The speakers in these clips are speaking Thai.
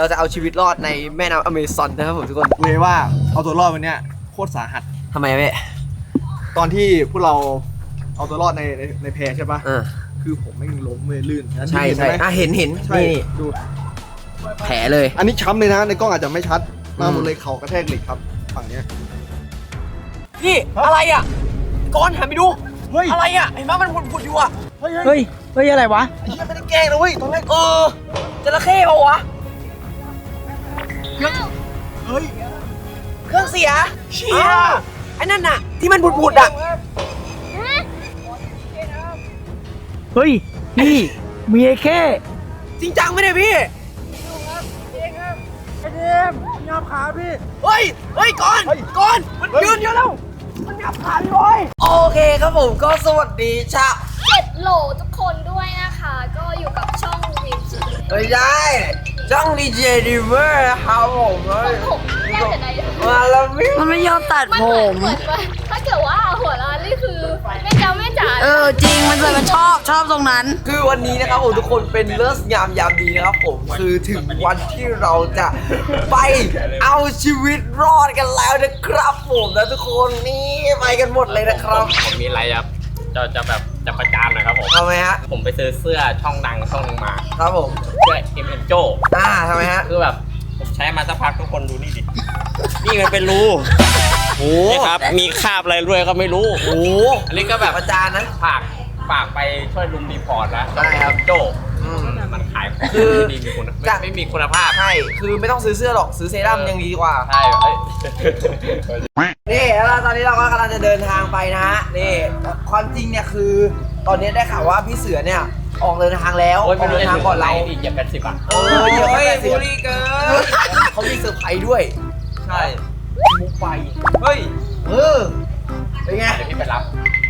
เราจะเอาชีวิตรอดในแม่น้ำอเมซอนนะครับผมทุกคนเลยว่าเอาตัวรอดวันเนี้ยโคตรสาหัส ทำไมเว้ยตอนที่พวกเราเอาตัวรอดในในในแพใช่ปะเออคือผมไม่งล้มเลยลื่นใช่เห็นใช่ไหมอะเห็นเห็นใช่นี่ดู แผลเลย อันนี้ช้ำเลยนะ ในกล้องอาจจะไม่ชัดมาหมอืดมเลยเข่ากระแทกเหล็กครับฝั่งเนี้ยนี่อะไรอะก้อนหันไปดูเฮ้ยอะไรอะเห็นไหมมันผุดๆอยู่อะเฮ้ยเฮ้ย เฮ้ย อะไรวะ ไอ้เหี้ยไม่ได้แกล้งนะเว้ยตอนแรกเออจระเข้เปล่าวะ เฮ้ยเครื่องเสียเชี่ยอ้าวไอ้นั่นน่ะ ที่มันบุดๆอะ เฮ้ย พี่ มีไอ้แค่ จริงจังไหมเนี่ยพี่ไอ้เดมยามขาพี่เฮ้ยเฮ้ยก่อนเฮ้ยก่อนมันเฮ้ยยืนอยู่แล้ว มันงับขาพี่บอยโอเคครับผมก็สวัสดีชาเจ็ดโหลทุกคนด้วยนะคะ ก็อยู่กับช่องวิวจีไม่ใช่จ้องดีเจดิเวอร์ครับผมเฮ้ยผมแค่แต่ไหนมาแล้วพี่ มันไม่ยอมตัดมันผเหมือนมเหมือนถ้าเกิดว่าหัวเราะนี่คือแม่เจ้าแม่จ๋าเออจริงมันเลยมันชอบชอบตรงนั้น คือวันนี้นะครับผมทุกคนเป็นเลิศงามยามดีนะครับผมคือถึงวันที่เราจะไปเอาชีวิตรอดกันแล้วนะครับผมนะทุกคนนี่ไปกันหมดเลยนะครับ ผมมีอะไรจะจะจะแบบ จะประจานหนะครับผม ทำไมฮะ ผมไปซื้อเสื้อช่องดังช่องหนึงมาครับผม เสื้อเอ็มเอ็นโจอ่าทำไมฮะ คือแบบผมใช้มาสักพักทุกคนดูนี่ดิ นี่มันเป็นรูโอ้นี่ครับ มีคราบอะไรด้วยก็ไม่รู้ โหอันนี้ก็แบบ ประจานนะ ฝากฝากไปช่วยลุมรีพอร์ตนะได้ครับ โจ คือไม่ดีมีคุณไม่จะไม่มีคุณภาพ ใช่ คือไม่ต้องซื้อเสื้อหรอก ซื้อเซรั่มยังดีกว่า ใช่เอ้ยนี่แล้วตอนนี้เราก็กำลังจะเดินทางไปนะฮะ นี่ความจริงเนี่ยคือ ตอนนี้ได้ข่าวว่าพี่เสือเนี่ยออกเดินทางแล้วโอ้ยอไม่อกรู้เดินจะทางถึงก่อนไหนเราดิเหยียบเป็นสิบอะเออเดี๋ยวเฮ้ยไปสิบุรีเกินเขามีเซอร์ไพรส์ด้วย ใช่มุกไป เฮ้ย เออ เป็นไงเดี๋ยวพี่ไปรับ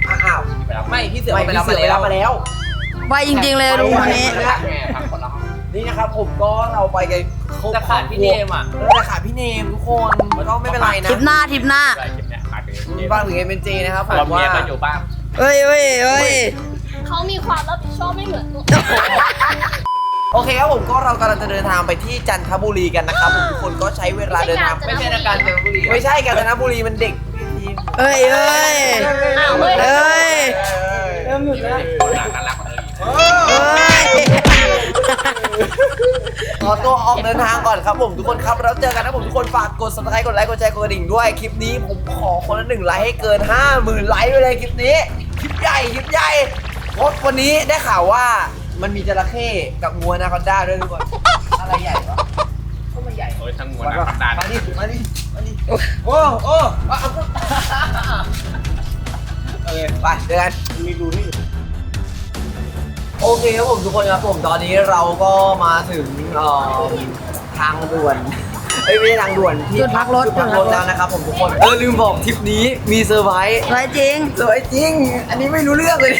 อ้าวพี่ไปรับไม่ พี่เสือไปรับมาแล้วมาแล้วไปจริงๆเลยลุงคนนี้แม่พักค นละห้องนี่นะครับผมก็เราไปกันครบแต่ขาดพี่เนมอะเออแต่ขาดพี่เนมทุกคนก็ไม่เป็นไรนะทริปหน้าทริปหน้า อะไรคลิปเนี้ยขาดไปเนมบ้านถึงเอ็มเป็นเจนะครับผเรามเมีว่ายก็อยู่บ้านเฮ้ยเฮ้ยเฮ้ย เขามีความรับผิดชอบไม่เหมือนตัว โอเคครับผมก็เรากำลังจะเดินทางไปที่จันทบุรีกันนะครับผมทุกคนก็ใช้เวลาเดินทางไม่ใช่การจันทบุรีไม่ใช่กาญจนบุรีมันเด็กเฮ้ยเฮ้ย อ้าวเฮ้ย เฮ้ย เริ่มหยุดแล้วหลังน่ารักกว่าเธออีกเฮ้ย ขอตัวออกเดินทางก่อนครับผมทุกคนครับแล้วเจอกันนะผมทุกคนฝากกด subscribe กดไลค์กดแชร์กดกระดิ่งด้วยคลิปนี้ผมขอคนละหนึ่งไลค์ให้เกิน 50,000 ไลค์ไปเลยคลิปนี้คลิปใหญ่คลิปใหญ่เพราะวันนี้ได้ข่าวว่ามันมีจระเข้กับงัวนาคอนด้าด้วยทุกคนอะไรใหญ่วะก็ไม่ใหญ่ โอ้ยทั้งมวลมานะคำดานดิมาดิมาดิโอ้โอ้เอาเอาโอเคไปเจอกัน มีดูนี่ โอเคครับผมทุกคนครับผมตอนนี้เราก็มาถึงเอ่อทางด่วนเอ้ยไม่ใช่ทางด่วนที่จุดพักรถจุดพักรถแล้วนะครับผมทุกคนเออลืมบอกทริปนี้มีเซอร์ไพรส์ไรจริง เซอร์ไพรส์จริง อันนี้ไม่รู้เรื่องเลย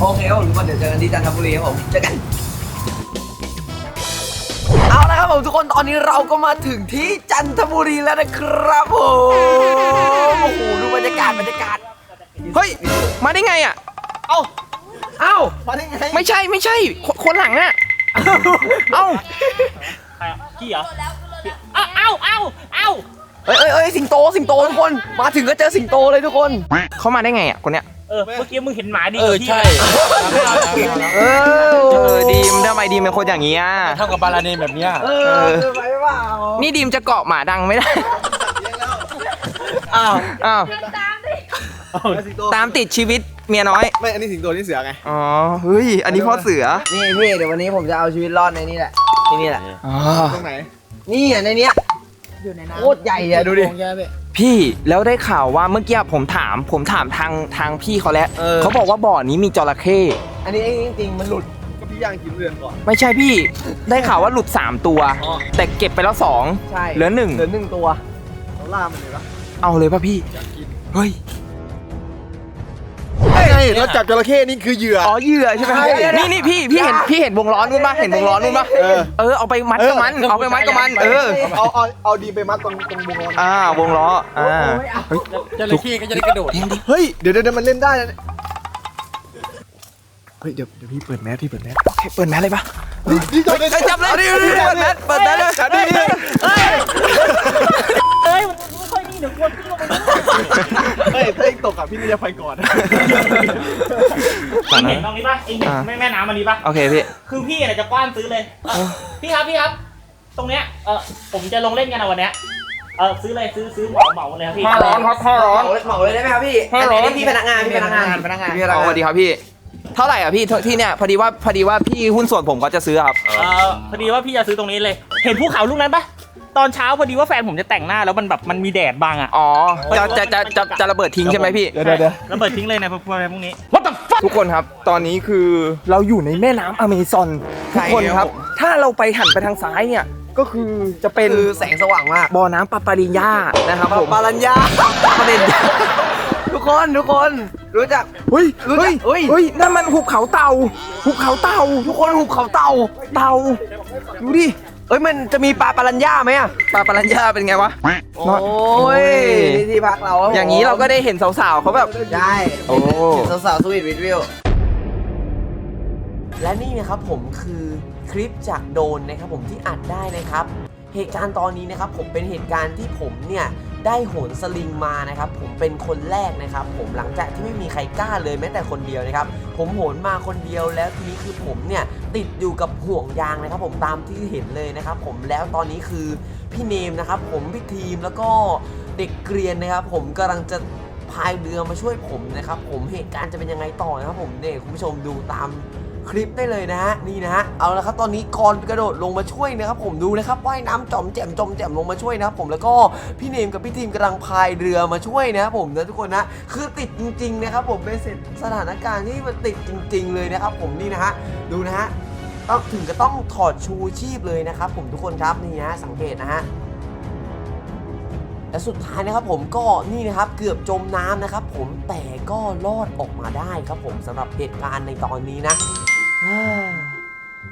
โอเคครับผมทุกคนเดี๋ยวเจอกันที่จันทบุรีครับผมเจอกันเอาละครับผมทุกคนตอนนี้เราก็มาถึงที่จันทบุรีแล้วนะครับผมโอ้โหดูบรรยากาศบรรยากาศ เฮ้ย มาได้ไงอะ เอ้า เอ้ามาได้ไงไม่ใช่ไม่ใช่คนคนหลังอะเอ้าพี่เหรอเอ้าเอ้าเอ้าเอ้าเอ้ยเอ้ยเอ้ยสิงโตสิงโตทุกคน มาถึงก็เจอสิงโตเลยทุกคนเขามาได้ไงอะคนเนี้ยเออเมื่อกี้มึงเห็นหมาดีเออใช่เอเออดีมทำไมดีมเป็นคนอย่างนี้อะเท่ากับบาลาเนนแบบเนี้ยเออเจอไปเปล่านี่ดีมจะเกาะหมาดังไม่ได้อ้าวอ้าวตามดิสิงโตตามติดชีวิต เมียน้อย ไม่ อันนี้สิงโตนี่เสือไง อ๋อ เฮ้ย อันนี้พ่อเสือ นี่พี่เดี๋ยววันนี้ผมจะเอาชีวิตรอดในนี่แหละที่นี่แหละ อ๋อ ตรงไหน นี่อะในเนี้ยโคตรใหญ่อะดูดิพี่แล้วได้ข่าวว่าเมื่อกี้ผมถาม ผมถามทางทางพี่เขาแล้วเออเขาบอกว่าบ่อนี้มีจระเข้อันนี้จริงๆมันหลุดก็พี่ย่างกินเรือนก่อน ไม่ใช่พี่ ได้ข่าวว่าหลุด 3 ตัวอ๋อแต่เก็บไปแล้วสองใช่เหลือหนึ่งเหลือหนึ่งตัวเราล่ามันเลยปะเอาเลยป่ะพี่เฮ้ย ไงเราจับจระเข้นี่คือเหยื่อ อ๋อเหยื่อใช่ไหมนี่นี่พี่พี่เห็นพี่เห็นวงล้อนู้นป่ะเห็นวงล้อนู้นป่ะเออเอาไปมัดกับมันเอาไปมัดกับมัน เออเอาเอาเอาดีไปมัดตรงตรงวงล้ออ่าวงล้ออ่าจระเข้ก็จะได้กระโดดเฮ้ยเดี๋ยวเดี๋ยวมันเล่นได้เฮ้ยเดี๋ยวเดี๋ยวพี่เปิดแมสพี่เปิดแมสโอเคเปิดแมสเลยปะจับเลยจับเลเปิดแมสเปิดแมสเลยเฮ้ยเฮ้ย บดิตกอะพี่นี่จะไปก่อน เองเห็นตรงนี้ป่ะเองเห็นอ่าแม่แม่น้ำอันนี้ป่ะ โอเคพี่ คือพี่เนี่ยจะกว้านซื้อเลยพี่ครับพี่ครับ ตรงเนี้ยเออผมจะลงเล่นกันนะวันเนี้ยเออซื้อเลยซื้อซื้อเหมาเหมาเลยครับพี่ ห้าร้อนครับห้าร้อน เหมาเลยเหมาเลยได้ไหมครับพี่ห้าร้อยอันนี้พี่พนักงานพี่พนักงานพนักงาน พี่พนักอ๋องาสวันสดีครับพี่ เท่าไหร่อะพี่ที่เนี่ยพอดีว่าพอดีว่าพี่หุ้นส่วนผมก็จะซื้อครับ เออพอดีว่าพี่จะซื้อตรงนี้เลย เห็นภูเขาลูกนั้นปะ ตอนเช้าพอดีว่าแฟนผมจะแต่งหน้าแล้วมันแบบมันมีแดดบังอะ อ๋อจะจะจะจะจะระเบิดทิ้งใช่ไหมพี่ เดี๋ยวเดี๋ยวเดี๋ยวแล้วเปิดทิ้งเลยนะพวกพวกนี้ทุกคนครับ ตอนนี้คือเราอยู่ในแม่น้ำอเมซอนทุกคนครับ ถ้าเราไปหันไปทางซ้ายเนี่ย ก็คือจะเป็นคือแสงสว่างมากบ่อน้ำปาปาริญญานะครับผมปารัญญาปาริญญาทุกคนทุกคนรู้จักเฮ้ยรู้จัเฮ้กยเฮ้ยเฮ้ยนั่นมันหุบเขาเต่า หุบเขาเต่า ทุกคนหุบเขาเต่า เต่าดูดิ เอ้ยมันจะมีปลาปารัญญาไหมอะปาปารัญญาเป็นไงวะ โอ้ยนี่ที่พักเราครับผมอย่างนี้เราก็ได้เห็นสาวๆเขาแบบใช่โอ้ สาวๆสวีทวิดวิว และนี่นะครับผมคือคลิปจากโดรนนะครับผมที่อัดได้นะครับ เหตุการณ์ตอนนี้นะครับผมเป็นเหตุการณ์ที่ผมเนี่ย ได้โหนสลิงมานะครับ ผมเป็นคนแรกนะครับ ผมหลังจากที่ไม่มีใครกล้าเลยแม้แต่คนเดียวนะครับ ผมโหนมาคนเดียวแล้วทีนี้คือผมเนี่ยติดอยู่กับห่วงยางนะครับ ผมตามที่เห็นเลยนะครับ ผมแล้วตอนนี้คือพี่เนมนะครับ ผมพี่ทีมแล้วก็เด็กเกรียนนะครับ ผมกำลังจะพายเรือมาช่วยผมนะครับ ผมเหตุการณ์จะเป็นยังไงต่อนะครับ ผมเนี่ยคุณผู้ชมดูตาม คลิปได้เลยนะฮะนี่นะฮะเอาละครับตอนนี้กรกระโดดลงมาช่วยนะครับผมดูนะครับว่ายน้ำจอมแจ่มจอมแจ่มลงมาช่วยนะครับผมแล้วก็พี่เนมกับพี่ทีมกำลังพายเรือมาช่วยนะครับผมนะทุกคนนะคือติดจริง ๆ นะครับผมเป็นสถานการณ์ที่มันติดจริง ๆ เลยนะครับผมนี่นะฮะดูนะฮะต้องถึงก็ต้องถอดชูชีพเลยนะครับผมทุกคนครับนี่นะฮะสังเกตนะฮะและสุดท้ายนะครับผมก็นี่นะครับเกือบจมน้ำนะครับผมแต่ก็รอดออกมาได้ครับผมสำหรับเหตุการณ์ในตอนนี้นะ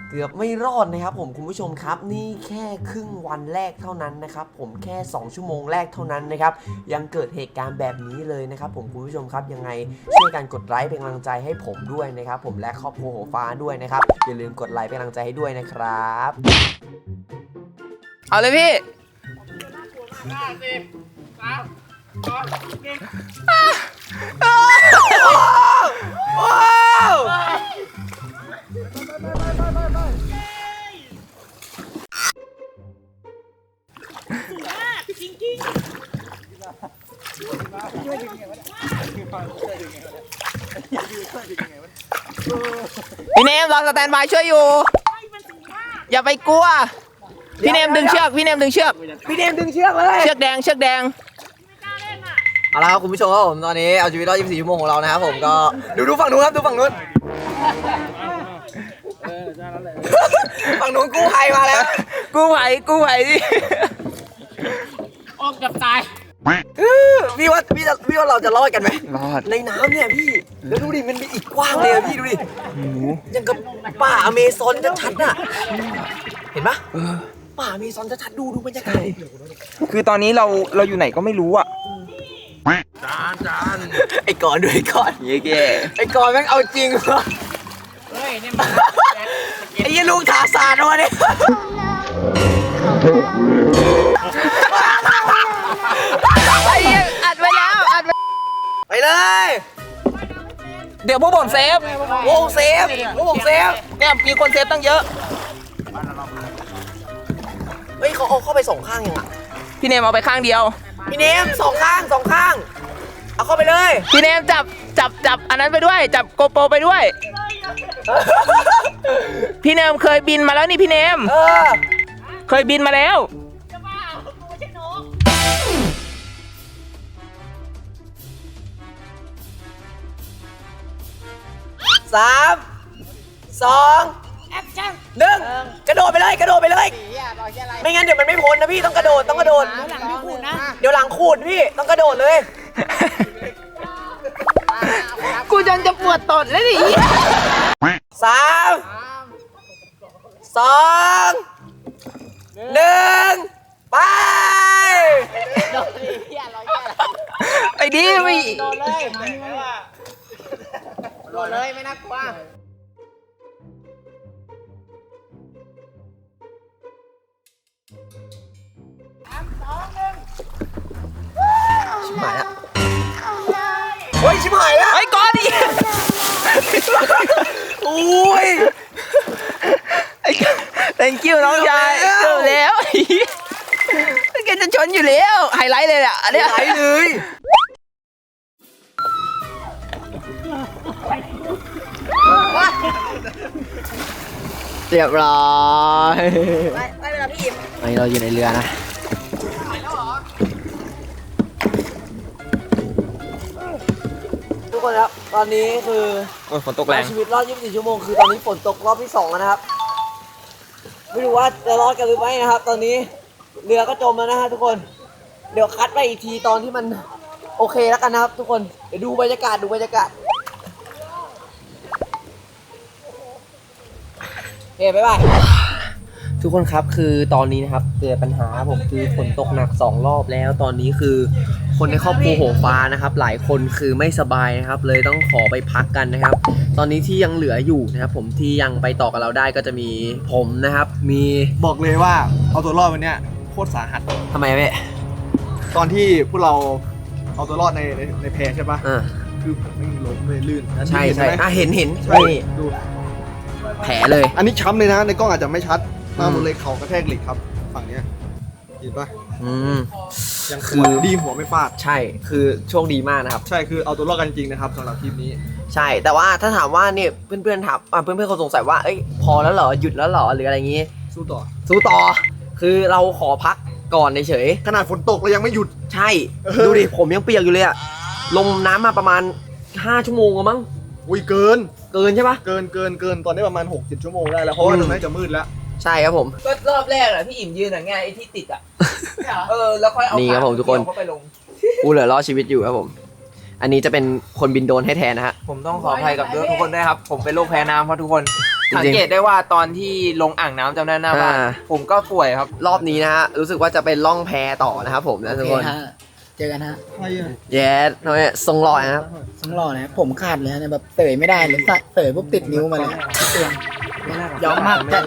เกือบไม่รอดนะครับผมคุณผู้ชมครับ นี่แค่ครึ่งวันแรกเท่านั้นนะครับผมแค่ 2 ชั่วโมงแรกเท่านั้นนะครับยังเกิดเหตุการณ์แบบนี้เลยนะครับผมคุณผู้ชมครับยังไงช่วยกันกดไลค์เป็นกำลังใจให้ผมด้วยนะครับผมและครอบครัวหัวฟ้าด้วยนะครับอย่าลืมกดไลค์เป็นกำลังใจให้ด้วยนะครับ เอาเลยพี่ พี่เนมรอสแตนบายช่วยอยู่ อย่าไปกลัว พี่เนมดึงเชือก พี่เนมดึงเชือก พี่เนมดึงเชือกเลย เชือกแดง เชือกแดงเอาละครับคุณผู้ชมครับผมตอนนี้เอาชีวิตรอด24ชั่วโมงของเรานะครับผมก็ดูดูฝั่งนู้นครับดูฝั่งนู้น ฝั่งนู้นกู้ภัยมาแล้ว กู้ไหวกู้ไหวดิออกกับตายพี่ว่าพี่จะพี่ว่าเราจะรอดกันไหมรอด ในน้ำเนี่ยพี่ แล้วดูดิมันมีอีกกว้างเลยอะพี่ดูดิยังกับป่าอเมซอนชัดๆน่ะ เห็นปะป่าอเมซอนชัดๆดูดูบรรยากาศดิคือตอนนี้เราเราอยู่ไหนก็ไม่รู้อะไอ้ก่อนด้วยไอ้ก่อนเย้เก้ไอ้ก่อนแม่งเอาจริงวะเฮ้ยนี่มันไอ้ ยี่ลูกทาซานวะเนี่ยไอ้เหี้ยอัดไว้แล้วอัดไว้ไปเลย เดี๋ยวพวกผมเซฟวงเซฟวงเซฟเนี่ยมีคนเซฟตั้งเยอะ เฮ้ยเขาเอาเข้าไปสองข้างยังอะ พี่เนมเอาไปข้างเดียว พี่เนมสองข้างสองข้าง เอาเข้าไปเลย พี่เนมจับจับจับอันนั้นไปด้วย จับโกโปรไปด้วย พี่เนมเคยบินมาแล้วนี่พี่เนม เออ เคยบินมาแล้วสามสองหนึ่งกระโดดไปเลยกระโดดไปเลย ไม่งั้นเดี๋ยวมันไม่พ้นนะพี่ต้องกระโดดต้องกระโดด หลังพี่ขูดนะเดี๋ยวหลังขูดพี่ต้องกระโดดเลย กูจนจะปวดตดแล้วดิ สามสองหนึ่งไปไอ้ดิไม่ชิบหายละชิบหายแล้วไอ้ก้อนดิโอ้ยไอ้ thank you น้องชายเกืเกืออบบแล้แล้ววแกจะชนอยู่แล้วไฮไลท์เลยอะอันเนี้ยไหลเลยเรียบร้อยไปไปเวลาพี่อิมอันนี้เราอยู่ในเรือนะ อนนี้คือโอ้ยฝนตกแรงชีวิตรอด 24 ชั่วโมง คือตอนนี้ฝนตกรอบที่2แล้วนะครับ ไม่รู้ว่าจะรอดกันหรือไม่นะครับ ตอนนี้เรือก็จมแล้วนะฮะทุกคน เดี๋ยวคัดไปอีกทีตอนที่มันโอเคแล้วกันนะครับ ทุกคน เดี๋ยวดูบรรยากาศดูบรรยากาศโอเคบ๊ายบาย ทุกคนครับคือตอนนี้นะครับเกิดปัญหาผมคือฝนตกหนัก 2 รอบแล้ว ตอนนี้คือคนในครอบครัวโหงฟ้านะครับ หลายคนคือไม่สบายนะครับ เลยต้องขอไปพักกันนะครับ ตอนนี้ที่ยังเหลืออยู่นะครับผมที่ยังไปต่อกับเราได้ก็จะมีผมนะครับ มีบอกเลยว่าเอาตัวรอดวันเนี้ยโคตรสาหัส ทำไมเว้ยตอนที่พวกเราเอาตัวรอดในในในแพใช่ปะอ่าคือไม่มีล้มเลยลื่นใช่เห็นใช่ไหมอะเห็นเห็นใช่นี่ดูแผลเลย อันนี้ช้ำเลยนะในกล้องอาจจะไม่ชัด มาหมอืดมเลยเขากระแทกเหล็กครับ ฝั่งเนี้ยเห็นปะอืม ยังคืคือ อดีหัวไม่ฟาด ใช่ คือโชคดีมากนะครับ ใช่คือเอาตัวรอดกันจริงๆนะครับสำหรับทีมนี้ใช่ แต่ว่าถ้าถามว่าเนี่ยเพื่อนๆถามอะเพื่อนๆเขาสงสัยว่า เอ้ย พอแล้วเหรอ หยุดแล้วเหรอ หรืออะไรอย่างงี้ สู้ต่อ สู้ต่อ คือเราขอพักก่อนเฉยขนาดฝนตกเรายังไม่หยุด ๆใช่ เออ ดูดิ ผมยังเปียกอยู่เลยอะลงน้ำมาประมาณ 5 ชั่วโมงแล้วมั้ง อุ้ยเกิน เกินใช่ปะ เกินเกินเกินตอนนี้ประมาณ60ชั่วโมงได้แล้วเพราะว่าอืม ตรงนั้นจะมืดแล้ว ใช่ครับผม ก็รอบแรกแหละพี่อิ่มยืนอะไงไอ้ที่ติดอะเออแล้วค่อยเอานี่ครับผมทุกคนเข้าไปลง กูเหลือรอดชีวิตอยู่ครับผม อันนี้จะเป็นคนบินโดรนให้แทนนะฮะ ผมต้องขออภัยกับทุกคนด้วยครับ ผมเป็นโรคแพ้น้ำเพราะทุกคน จริงๆสังเกตได้ว่าตอนที่ลงอ่างน้ำจำได้หน้าบ้านอ่า ผมก็ป่วยครับ รอบนี้นะฮะรู้สึกว่าจะเป็นล่องแพต่อนะครับผมนะทุกคนเจอกันฮะแย่ทำไมทรงหล่อนะครับสองหล่อนะผมขาดเลยฮะเนี่ยแบบเตยไม่ได้เลยเตยปุ๊บติดนิ้วมาเลยเตือน ยอมมากแต่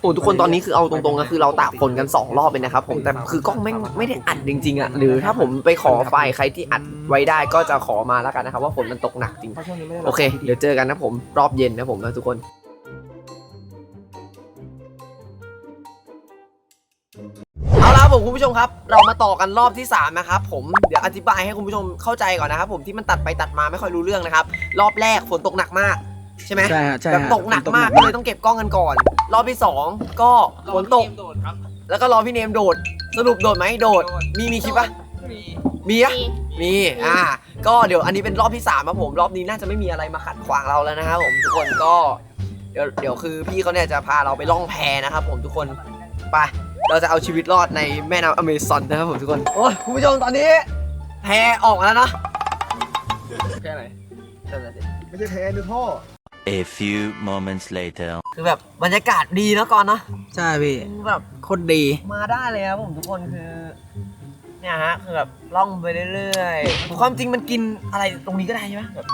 โอ้ทุกคนตอนนี้คือเอาตรงๆก็คือเราตากฝนกัน 2 รอบเลยนะครับผมแต่คือกล้องไม่งไม่ได้อัดจริงๆอะหรือถ้าผมไปขอไฟล์ใครที่อัดไว้ได้ก็จะขอมาแล้วกันนะครับว่าฝนมันตกหนักจริง โอเค เดี๋ยวเจอกันนะผมรอบเย็นนะผมนะทุกคนเอาละครับ ผมคุณผู้ชมครับ เรามาต่อกันรอบที่3นะครับผมเดี๋ยวอธิบายให้คุณผู้ชมเข้าใจก่อนนะครับผมที่มันตัดไปตัดมาไม่ค่อยรู้เรื่องนะครับ รอบแรกฝนตกหนักมากใช่ไหมใช่ฮะใช่แบบฮะตกหนักมากก็เลยต้องเก็บกล้องกันก่อน รอบที่ 2 ก็ฝนตกแล้วก็รอพี่เนมโดด สรุปโดดไหมโดดมีมีคลิปปะมีอะมี อ่า ก็เดี๋ยวอันนี้เป็นรอบที่สามครับผม รอบนี้น่าจะไม่มีอะไรมาขัดขวางเราแล้วนะครับผมทุกคนก็ เดี๋ยวเดี๋ยวคือพี่เขาเนี่ยจะพาเราไปล่องแพนะครับผมทุกคน ไป เราจะเอาชีวิตรอดในแม่น้ำอเมซอนนะครับผมทุกคน โอ้ยคุณผู้ชมตอนนี้ แพออกมาแล้วเนาะแค่ไหนนั่นแหละสิไม่ใช่แพ้ดูท่อ A few moments later. คือแบบบรรยากาศดีเนอะก่อนเนาะใช่พี่แบบโคตรดี มาได้เลยครับผมทุกคนคือ เนี่ยฮะคือแบบล่องไปเรื่อยๆ ความจริงมันกินอะไรตรงนี้ก็ได้ใช่ไหมแบบ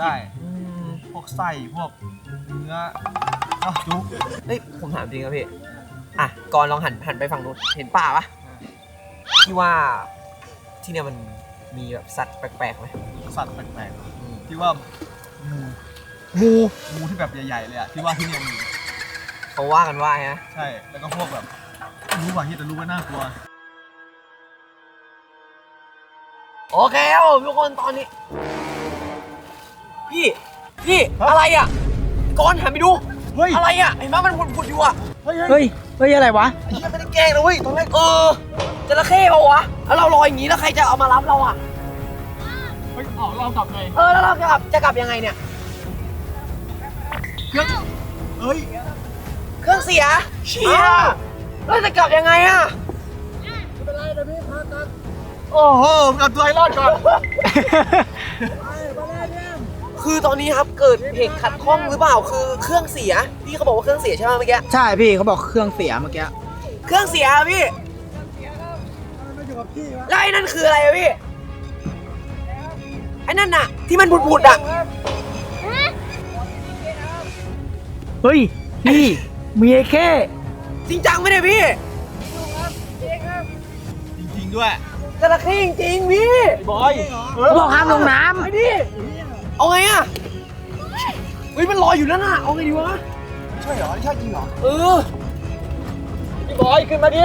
ได้อืมพวกไส้พวกเนื้ออ้าวดูเฮ้ยผมถามจริงครับพี่ อะก่อนลองหันหันไปฝั่งนู้นเห็นป่าปะที่ว่าที่เนี่ยมันมีแบบสัตว์แปลกๆไหมสัตว์แปลกๆที่ว่างูงูงูที่แบบใหญ่ๆเลยอะที่ว่าที่เนี่ยมีเขาว่ากันว่าฮะใช่แล้วก็พวกแบบรู้ว่าเฮียแต่รู้ว่าน่ากลัวโอเคครับผมทุกคนตอนนี้ พี่พี่อะไรอะก่อนหันไปดูเฮ้ยอะไรอะเห็นไหมมันผุดๆอยู่อะเฮ้ย เฮ้ยเฮ้ยอะไรวะไอ้เฮียไม่ได้แกล้งนะเว้ยตอนแรกเออจระเข้เปล่าวะแล้วเราลอยอย่างนี้แล้วใครจะเอามารับเราอะเฮ้ยออกลองกลับไงเออแล้วเราจะกลับจะกลับยังไงเนี่ย เครื่องเฮ้ยเครื่องเสียเชี่ยเราจะกลับยังไงอะโอ้โหเอาตัวให้รอดก่อน คือตอนนี้ครับเกิดเหตุขัดข้องหรือเปล่าคือเครื่องเสียพี่เขาบอกว่าเครื่องเสียใช่ไหมเมื่อกี้ใช่พี่เขาบอกเครื่องเสียเมื่อกี้เครื่องเสียอะพี่แล้วไอ้นั่นคืออะไรอะพี่ไอ้นั่นน่ะ ที่มันบุดๆอะเฮ้ยพี่มีไอ้แค่จริงจังไหมเนี่ยพี่จริงๆด้วยจระเข้จริงๆพี่บอยเขาบอกห้ามลงน้ไอ้ดิ เอาไงอะเฮ้ยมันลอยอยู่นั่นน่ะ เอาไงดีวะ ใช่เหรอใช่จริงเหรอ เออ พี่บอยขึ้นมาดิ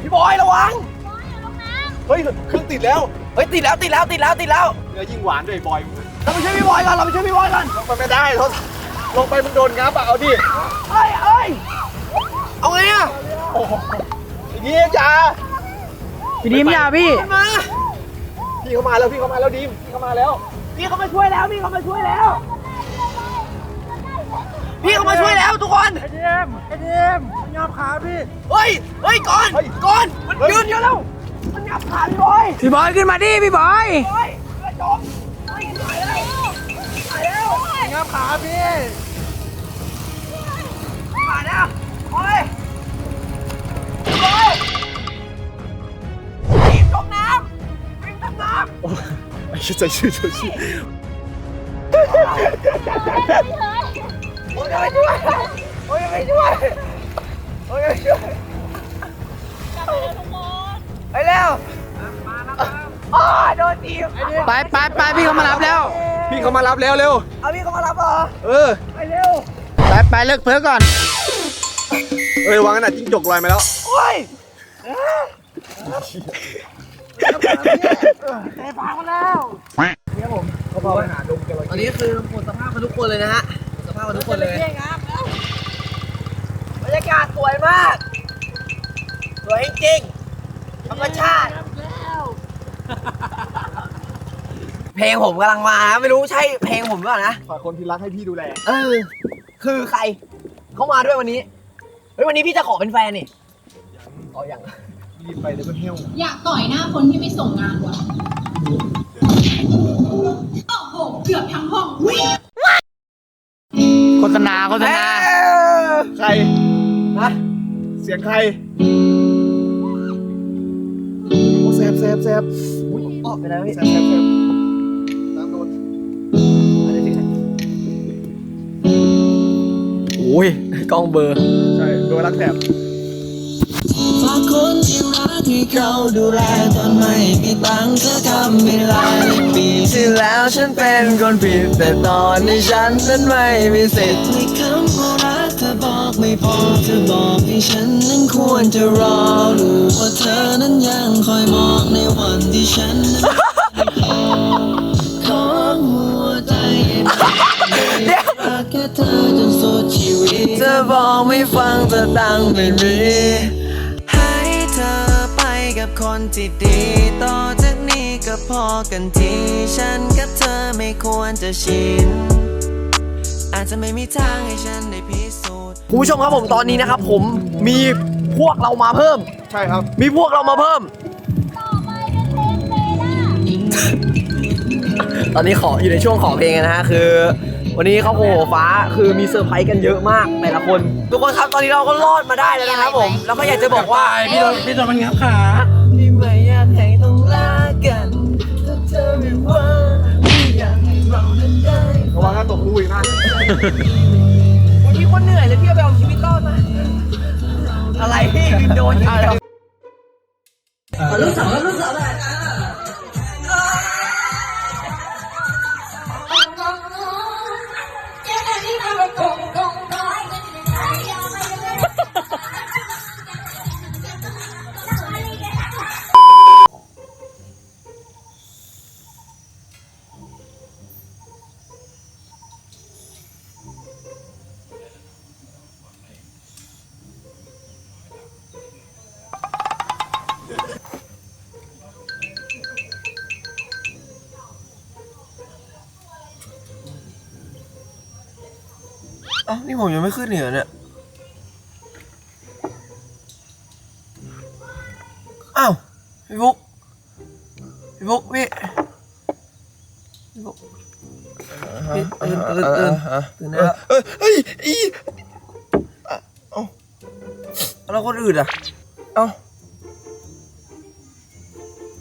พี่บอยระวัง เฮ้ยเครื่องติดแล้ว เฮ้ยติดแล้วติดแล้วติดแล้วติดแล้ว เนื้อยิ่งหวานด้วยบอยเราไปช่วยพี่บอยก่อนเราไปช่วยพี่บอยก่อนลงไปไม่ได้เขาลงไปมึงโดนงับอะเอาดิเอ้ยเอ้ยเอาไงอะอย่างนี้จ้าำพี่ดิมอยาพี่ ขึ้นมา พี่เขามาแล้วพี่เขามาแล้วดีมพี่เขามาแล้ว พี่เขามาช่วยแล้วพี่เขามาช่วยแล้ว พี่เขามาช่วยแล้วทุกคนไอเดมไอเดมงับขาพี่เฮ้ยเฮ้ยก่อนเฮ้ยก่อนมันเฮ้ยยืนอยู่แล้วมันงับขาพี่บอยพี่บอยขึ้นมาดิพี่บอยบอยเรือจมเฮ้ยหายแล้วหายแล้วงับขาพี่หายแล้วบอยบอยรีบจมน้ำรีบจมน้ำ ไอ้ชื่อใจชื่อชื่อชื่อโอ้ยไม่ช่วยโอ้ยไม่ช่วยโอ้ยไม่ช่วยไปแล้วอ๋อโดนตีบไปไปไปพี่เขามารับแล้ว พี่เขามารับแล้วเร็ว เอาพี่เขามารับเหรอ เออ ไปเร็ว ไปไปเลิกเพ้อก่อน เอ้ยวางกันน่ะจิ้งจกลอยมาแล้ว โอ้ย เขาพาไปหาดงจระอันนี้คือหมดสภาพกันทุกคนเลยนะฮะหมดสภาพกันทุกคนเลยบรรยากาศสวยมาก สวยจริงธรรมชาติ เพลงผมกำลังมานะไม่รู้ใช่เพลงผมหรือเปล่านะ ฝากคนที่รักให้พี่ดูแล เออ คือใคร เขามาด้วยวันนี้ เฮ้ยวันนี้พี่จะขอเป็นแฟนนี่อ๋ออย่าง รีบไปเดี๋ยวมันเหี่ยวอยากต่อยหน้าคนที่ไม่ส่งงานว่ะโอ้โหเกือบทั้งห้องวิ่งโฆษณาโฆษณาใครฮะเสียงใครโอ้แซบแซบแซบอุ้ยออกไปแล้วพี่แซบแซบแซบตามโดนโอ้ยกล้องเบอร์ ใช่โดนรักแสบ เขาดูแลตอนไม่มีตังค์เธอทำไม่ไรปีที่แล้วฉันเป็นคนผิดแต่ตอนนี้ฉันนั้นไม่มีสิทธิ์ในคำว่ารักเธอบอกไม่พอเธอบอกให้ฉันนั้นควรจะรอรู้ว่าเธอนั้นยังคอยมองในวันที่ฉันนั้นไม่พอของหัวใจรักแค่เธอจนสุดชีวิตเธอบอกไม่ฟังเธอตังไม่มี คนที่ดีต่อจากนี้ก็พอกันทีฉันกับเธอไม่ควรจะชิน อาจจะไม่มีทางให้ฉันได้พิสูจน์ คุณผู้ชมครับผมตอนนี้นะครับผมมีพวกเรามาเพิ่ม ใช่ครับ มีพวกเรามาเพิ่ม ตอนนี้ขออยู่ในช่วงขอเพลงกันนะฮะคือ วันนี้เขาโหฟ้าคือมีเซอร์ไพรส์กันเยอะมากแต่ละคน ทุกคนครับตอนนี้เราก็รอดมาได้แล้วนะครับผมแล้วก็อยากจะบอกว่า พี่โดนพี่โดนมันงับขา ตกรูอีกนะวันนี้คนเหนื่อยเลยพี่เอาไปเอาชีวิตรอดมา อะไรพี่วินโดนอยู่แล้วอ้าวนี่ ผมยังไม่ขึ้นเหนือเนี่ย อ้าว พี่บุ๊กพี่บุ๊กพี่พี่บุ๊กพี่ตื่นตื่นตื่นตื่นได้แล้วเอ้ยเอ้ยอีแล้วคนอื่นอะ เอ้า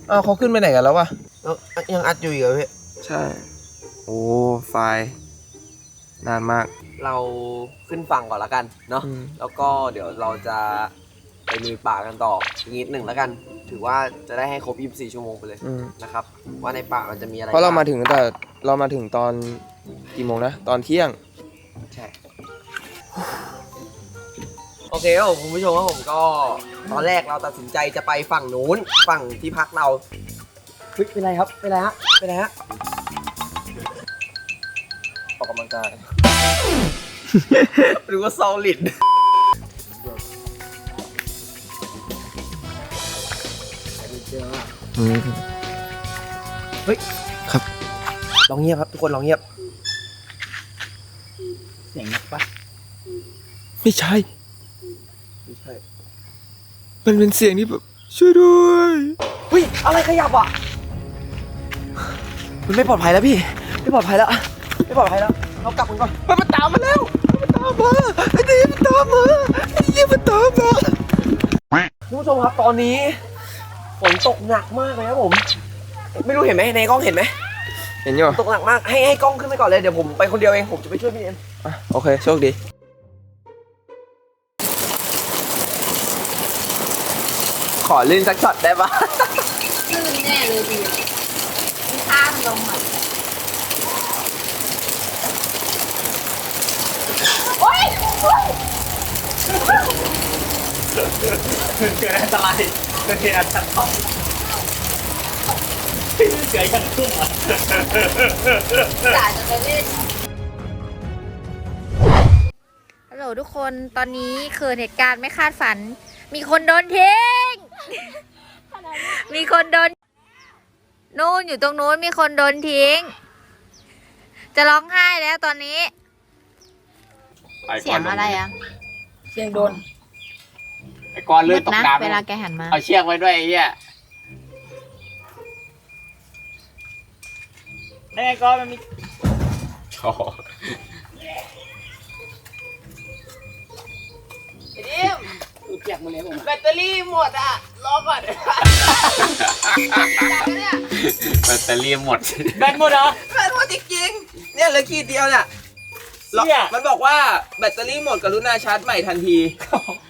เอ้าเขาขึ้นไปไหนกันแล้ววะแล้วยังอัดอยู่อีกเหรอพี่ ใช่ โอ้ ไฟล์นานมาก เราขึ้นฝั่งก่อนละกันเนาะ อืม แล้วก็เดี๋ยวเราจะไปลุยป่ากันต่ออีกนิดหนึ่งแล้วกัน ถือว่าจะได้ให้ครบ 24 ชั่วโมงไปเลยอืมนะครับ ว่าในป่ามันจะมีอะไรเพราะเรามาบ้งถึงแต่เรามาถึงตอนกี่โมงนะ ตอนเที่ยง ใช่โอเคครับผมคุณผู้ชมครับผมก็ตอนแรกเราตัดสินใจจะไปฝั่งนู้นฝั่งที่พักเราเฮ้ยเป็นไรครับเป็นไรฮะเป็นไรฮะออกกำลังกาย หรือว่าซอลิดเฮ้ย ครับ ลองเงียบครับ ทุกคนลองเงียบ เสียงนักปะไม่ใช่ ไม่ใช่ มันเป็นเสียงที่แบบช่วยด้วยเฮ้ย อะไรขยับอะ มันไม่ปลอดภัยแล้วพี่ ไม่ปลอดภัยแล้ว ไม่ปลอดภัยแล้ว เรากลับกันก่อนมันมาตามมาแล้วมันตามมาไอ้นี่มันตามมาไอ้นี่มันตามมาคุณผู้ชมครับตอนนี้ฝนตกหนักมากเลยครับผม ไม่รู้เห็นไหมในกล้องเห็นไหมเห็นอยู่ตกหนักมากให้ให้กล้องขึ้นไปก่อนเลยเดี๋ยวผมไปคนเดียวเองผมจะไปช่วยพี่เอ็มอะโอเคโชคดี ขอลื่นสักช็อตได้ปะ ลื่นแน่เลยดิข้ามลงอะโอ๊ยโอ๊ย เกิดอันตรายเกิดเหตุอันตรายเกิดยังทุ่มอะจ่าจะไปเล่นฮัลโหลทุกคนตอนนี้เกิดเหตุการณ์ไม่คาดฝัน มีคนโดนทิ้ง มีคนโดนนู่นอยู่ตรงนู้นมีคนโดนทิ้ง จะร้องไห้แล้วตอนนี้ เสียงอะไรอะเสียงโดน ไอ้ก้อนเลือดตกนะน้ำเวลาแกหันมา เอาเชือกไว้ด้วยไอ้เหี้ยนี่ไงก้อนมันมีแบตเตอรี่หมดอะ รอก่อนแบตเตอรี่หมด แบตหมดเหรอแบตหมดจริงๆเนี่ยเหลือขีดเดียวเนี่ย เชี่ยมันบอกว่าแบตเตอรี่หมดกรุณาชาร์จใหม่ทันที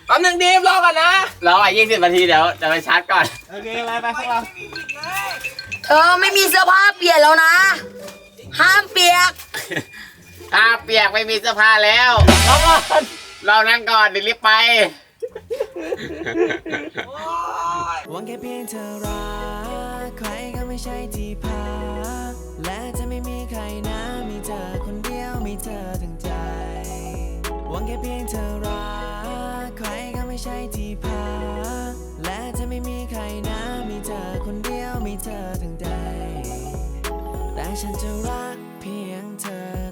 แป๊บหนึงดีมรอก่อนนะ รออะยี่สิบนาทีเดี๋ยวจะไปชาร์จก่อน โอเคไปไปพวกเราเธอไม่มีเสื้อผ้าเปลี่ยนแล้วนะ ห้ามเปียกถ้าเปียกไม่มีเสื้อผ้าแล้วเรานั่งก่อนเดี๋ยวรีบไป หวังแค่เพียงเธอรักใครก็ไม่ใช่ที่พัก แค่เพียงเธอรัก ใครก็ไม่ใช่ที่พัก และจะไม่มีใครนะ มีเธอคนเดียว มีเธอทั้งใจแต่ฉันจะรักเพียงเธอ